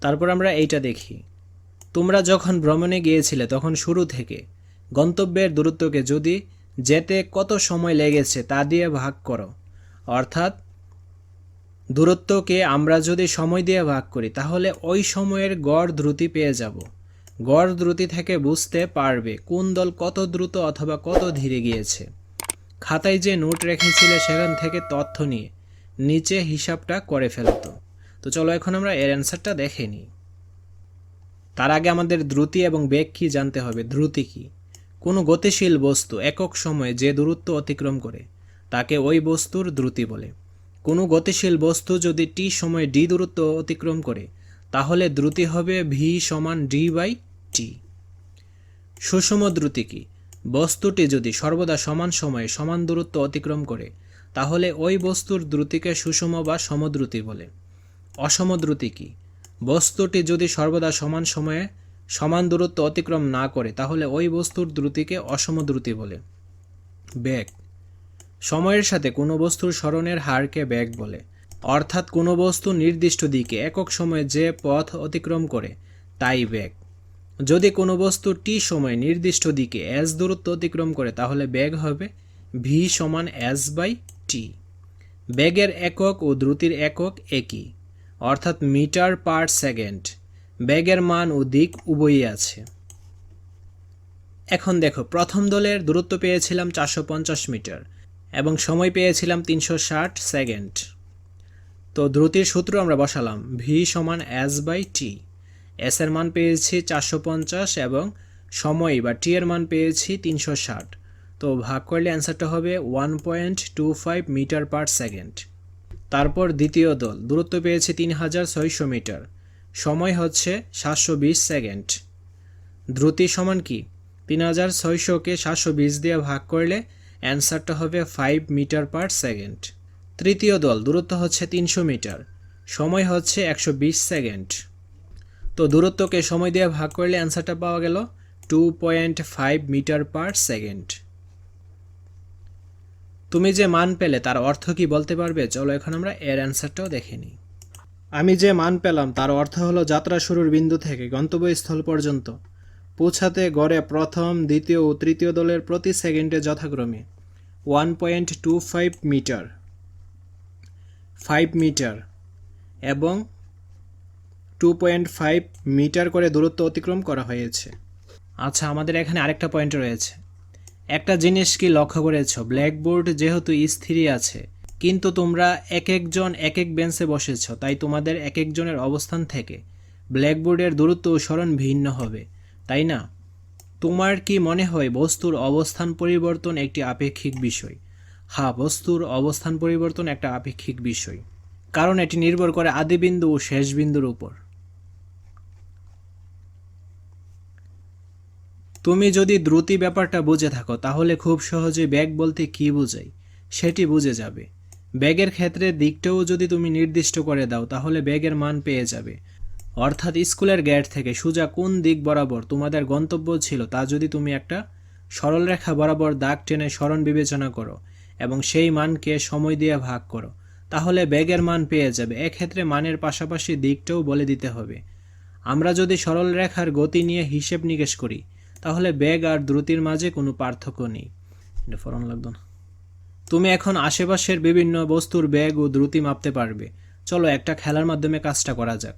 তারপর আমরা এইটা দেখি। তোমরা যখন ভ্রমণে গিয়েছিলে তখন শুরু থেকে গন্তব্যের দূরত্বকে যদি যেতে কত সময় লেগেছে তা দিয়ে ভাগ করো। অর্থাৎ দূরত্বকে আমরা যদি সময় দিয়ে ভাগ করি তাহলে ওই সময়ের গড় দ্রুতি পেয়ে যাব। গড় দ্রুতি থেকে বুঝতে পারবে কোন দল কত দ্রুত অথবা কত ধীরে গিয়েছে। খাতায় যে নোট রেখেছিলে সেখান থেকে তথ্য নিয়ে নিচে হিসাবটা করে ফেলতো তো চলো এখন আমরা এর অ্যান্সারটা দেখে নিই। তার আগে আমাদের দ্রুতি এবং বেগ কি জানতে হবে? দ্রুতি কি? কোনো গতিশীল বস্তু একক সময়ে যে দূরত্ব অতিক্রম করে, তাকে ওই বস্তুর দ্রুতি বলে। কোনো গতিশীল বস্তু যদি টি সময়ে ডি দূরত্ব অতিক্রম করে, তাহলে দ্রুতি হবে ভি সমান ডি বাই টি সুষম দ্রুতি কি? বস্তুটি যদি সর্বদা সমান সময়ে সমান দূরত্ব অতিক্রম করে, তাহলে ওই বস্তুর দ্রুতিকে সুষম বা সমদ্রুতি বলে। অসম দ্রুতি কি? বস্তুটি যদি সর্বদা সমান সময়ে সমান দূরত্ব অতিক্রম না করে, তাহলে ওই বস্তুর দ্রুতিকে অসম দ্রুতি বলে। বেগ। সময়ের সাথে কোনো বস্তুর স্মরণের হারকে বেগ বলে। অর্থাৎ কোনো বস্তু নির্দিষ্ট দিকে একক সময়ে যে পথ অতিক্রম করে, তাই বেগ। যদি কোনো বস্তু টি সময়ে নির্দিষ্ট দিকে এস দূরত্ব অতিক্রম করে, তাহলে বেগ হবে ভি সমান এস বাই টি বেগের একক ও দ্রুতির একক একই। অর্থাৎ মিটার পার সেকেন্ড। বেগের মান ও দিক উভয়ই আছে। এখন দেখো, প্রথম দলের দূরত্ব পেয়েছিলাম চারশো পঞ্চাশ মিটার এবং সময় পেয়েছিলাম তিনশো ষাট সেকেন্ড। তো দ্রুতির সূত্র আমরা বসালাম ভি সমান এস বাই টি এস এর মান পেয়েছি চারশো পঞ্চাশ এবং সময় বা টি এর মান পেয়েছি তিনশো ষাট। তো ভাগ করলে অ্যান্সারটা হবে one point two five metre per second তারপর দ্বিতীয় দল, দূরত্ব পেয়েছে তিন হাজার ছয়শো মিটার। সময় হচ্ছে সাতশো বিশ সেকেন্ড। দ্রুতি সমান কি? তিন হাজার ছয়শোকে সাতশো বিশ দিয়ে ভাগ করলে অ্যান্সারটা হবে ফাইভ মিটার পার সেকেন্ড। তৃতীয় দল, দূরত্ব হচ্ছে তিনশো মিটার। সময় হচ্ছে একশো বিশ সেকেন্ড। তো দূরত্বকে সময় দিয়ে ভাগ করলে অ্যান্সারটা পাওয়া গেল two point five metre per second. তুমি যে মান পেলে তার অর্থ কি বলতে পারবে? চলো এখন আমরা এর অ্যান্সারটাও দেখে নিই। আমি যে মান পেলাম, তার অর্থ হলো যাত্রা শুরুর বিন্দু থেকে গন্তব্যস্থল পর্যন্ত। পৌঁছাতে গড়ে প্রথম, দ্বিতীয় ও তৃতীয় দলের প্রতি সেকেন্ডে যথাক্রমে one point two five metre. Five metre এবং টু পয়েন্ট ফাইভ মিটার করে দূরত্ব অতিক্রম করা হয়েছে। আচ্ছা আমাদের এখানে আরেকটা পয়েন্ট রয়েছে। একটা জিনিস কি লক্ষ্য করেছ? ব্ল্যাকবোর্ড যেহেতু স্থিরই আছে, কিন্তু তোমরা এক একজন এক এক বেঞ্চে বসেছ, তাই তোমাদের এক একজনের অবস্থান থেকে ব্ল্যাকবোর্ডের দূরত্ব ও স্মরণ ভিন্ন হবে, তাই না? তোমার কি মনে হয় বস্তুর অবস্থান পরিবর্তন একটি আপেক্ষিক বিষয়? হ্যাঁ বস্তুর অবস্থান পরিবর্তন একটা আপেক্ষিক বিষয়, কারণ এটি নির্ভর করে আদিবিন্দু ও শেষ বিন্দুর উপর। তুমি যদি দ্রুতি ব্যাপারটা বুঝে থাকো, তাহলে খুব সহজে ব্যাগ বলতে কি বোঝাই? সেটি বুঝে যাবে। ব্যাগের ক্ষেত্রে দিকটাও যদি তুমি নির্দিষ্ট করে দাও, তাহলে ব্যাগের মান পেয়ে যাবে। অর্থাৎ স্কুলের গেট থেকে সোজা কোন দিক বরাবর তোমাদের গন্তব্য ছিল, তা যদি তুমি একটা সরলরেখা বরাবর দাগ টেনে স্মরণ বিবেচনা করো এবং সেই মানকে সময় দিয়ে ভাগ করো, তাহলে ব্যাগের মান পেয়ে যাবে। এক্ষেত্রে মানের পাশাপাশি দিকটাও বলে দিতে হবে। আমরা যদি সরলরেখার গতি নিয়ে হিসেব নিকেশ করি তাহলে বেগ আর দ্রুতির মাঝে কোনো পার্থক্য নেই। এটা ফরন লাগতো না। তুমি এখন আশেপাশের বিভিন্ন বস্তুর বেগ ও দ্রুতি মাপতে পারবে। চলো একটা খেলার মাধ্যমে কাজটা করা যাক।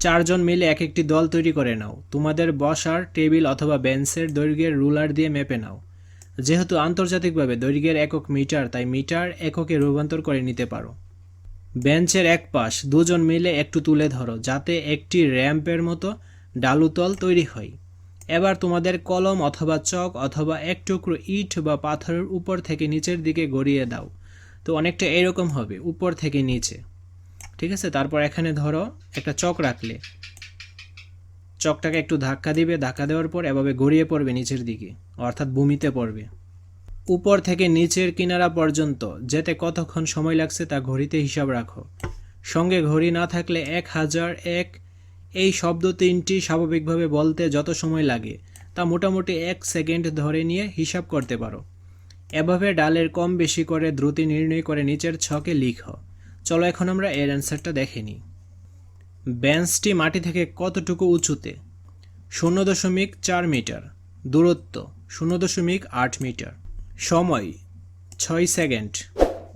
চারজন মিলে এক একটি দল তৈরি করে নাও। তোমাদের বসার টেবিল অথবা বেঞ্চের দৈর্ঘ্যের রুলার দিয়ে মেপে নাও। যেহেতু আন্তর্জাতিকভাবে দৈর্ঘ্যের একক মিটার, তাই মিটার এককে রূপান্তর করে নিতে পারো। বেঞ্চের এক পাশ, দুজন মিলে একটু তুলে ধরো, যাতে একটি র্যাম্পের মতো ডালুতল তৈরি হয়। এবার তোমাদের কলম অথবা চক অথবা এক টুকরো ইট বা পাথরের উপর থেকে নিচের দিকে গড়িয়ে দাও। তো অনেকটা এরকম হবে, উপর থেকে নিচে। ঠিক আছে? তারপর এখানে ধরো একটা চক রাখলে। চকটাকে একটু ধাক্কা দিবে, ধাক্কা দেওয়ার পর এভাবে গড়িয়ে পড়বে নিচের দিকে, অর্থাৎ ভূমিতে পড়বে। উপর থেকে নিচের কিনারা পর্যন্ত যেতে কতক্ষণ সময় লাগছে তা ঘড়িতে হিসাব রাখো। সঙ্গে ঘড়ি না থাকলে এক হাজার এক এই শব্দ তিনটি স্বাভাবিকভাবে বলতে যত সময় লাগে, তা মোটামুটি এক সেকেন্ড ধরে নিয়ে হিসাব করতে পারো। এভাবে ডালের কম বেশি করে দ্রুতি নির্ণয় করে নিচের ছকে লিখো। চলো এখন আমরা এর অ্যান্সারটা দেখে নিই। বেঞ্চটি মাটি থেকে কতটুকু উঁচুতে? শূন্য দশমিক চার মিটার। দূরত্ব শূন্য দশমিক আট মিটার। সময় ছয় সেকেন্ড।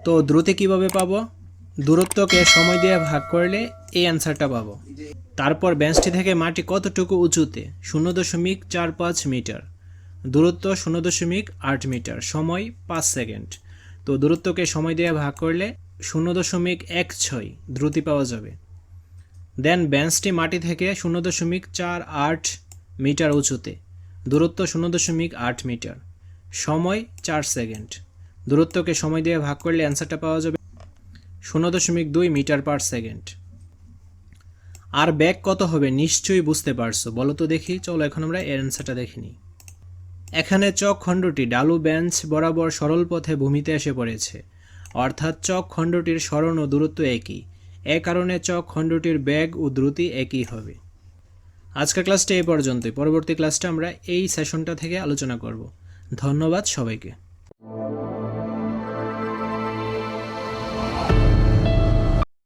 তো দ্রুতি কীভাবে পাবো? দূরত্বকে সময় দিয়ে ভাগ করলে এই অ্যান্সারটা পাবো। তারপর বেঞ্চটি থেকে মাটি কতটুকু উঁচুতে? শূন্য দশমিক চার পাঁচ মিটার। দূরত্ব শূন্য দশমিক আট মিটার, সময় পাঁচ সেকেন্ড। তো দূরত্বকে সময় দিয়ে ভাগ করলে শূন্য দশমিক এক ছয়, দ্রুতি পাওয়া যাবে। দেন বেঞ্চটি মাটি থেকে শূন্য দশমিক চার আট মিটার উঁচুতে। দূরত্ব শূন্য দশমিক আট মিটার, সময় চার সেকেন্ড। দূরত্বকে সময় দিয়ে ভাগ করলে অ্যান্সারটা পাওয়া যাবে শূন্য দশমিক দুই মিটার পার সেকেন্ড। আর ব্যাগ কত হবে নিশ্চয়ই বুঝতে পারছ। বলো তো দেখি, চলো এখন আমরা এর অ্যান্সারটা দেখে নিই। এখানে চক খণ্ডটি ডালু বেঞ্চ বরাবর সরল পথে ভূমিতে এসে পড়েছে। অর্থাৎ চক খণ্ডটির সরণ ও দূরত্ব একই। এ কারণে চক খণ্ডটির ব্যাগ ও দ্রুতি একই হবে। আজকের ক্লাসটা এই পর্যন্তই। পরবর্তী ক্লাসটা আমরা এই সেশনটা থেকে আলোচনা করব। ধন্যবাদ সবাইকে।